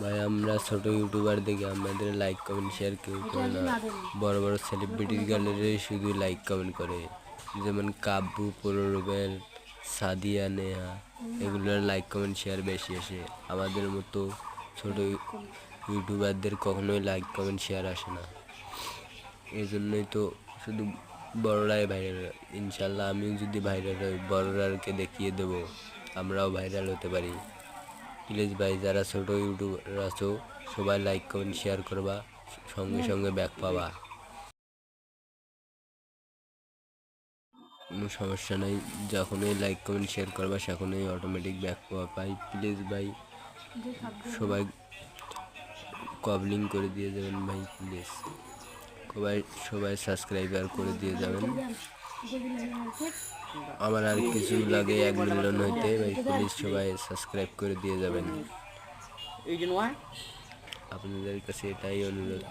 ভাই, আমরা ছোট ইউটিউবার দেখে আমাদের লাইক কমেন্ট শেয়ার কেউ করে না। বড় বড় সেলিব্রিটির গ্যালারি শুধু লাইক কমেন্ট করে। যেমন কাব্বু পররুবেল সাদিয়া, নেহা, এগুলোর লাইক কমেন্ট শেয়ার বেশি আসে। আমাদের মতো ছোট ইউটিউবারদের কখনোই লাইক কমেন্ট শেয়ার আসে না। এই জন্যই তো শুধু বড়রাই ভাইরাল ইনশাল্লাহ আমিও যদি ভাইরাল হই বড়রাকে দেখিয়ে দেবো। আমরাও ভাইরাল হতে পারি। প্লিজ ভাই যারা ছোট ইউটিউবার আছো সবাই লাইক কমেন্ট শেয়ার করবা সঙ্গে সঙ্গে ব্যাক পাবা। কোনো সমস্যা নাই যখনই লাইক কমেন্ট শেয়ার করবা তখনই অটোমেটিক ব্যাক পাওয়া পাই। প্লিজ ভাই সবাই কবলিং করে দিয়ে যাবেন ভাই প্লিজ। সবাই সবাই সাবস্ক্রাইবার করে দিয়ে যাবেন। আমার আর কিছু লাগে এক মিলিয়ন হইতে ভাই প্লিজ সবাই সাবস্ক্রাইব করে দিয়ে যাবেন। এই জন্য আপনাদের কাছে এটাই অনুরোধ।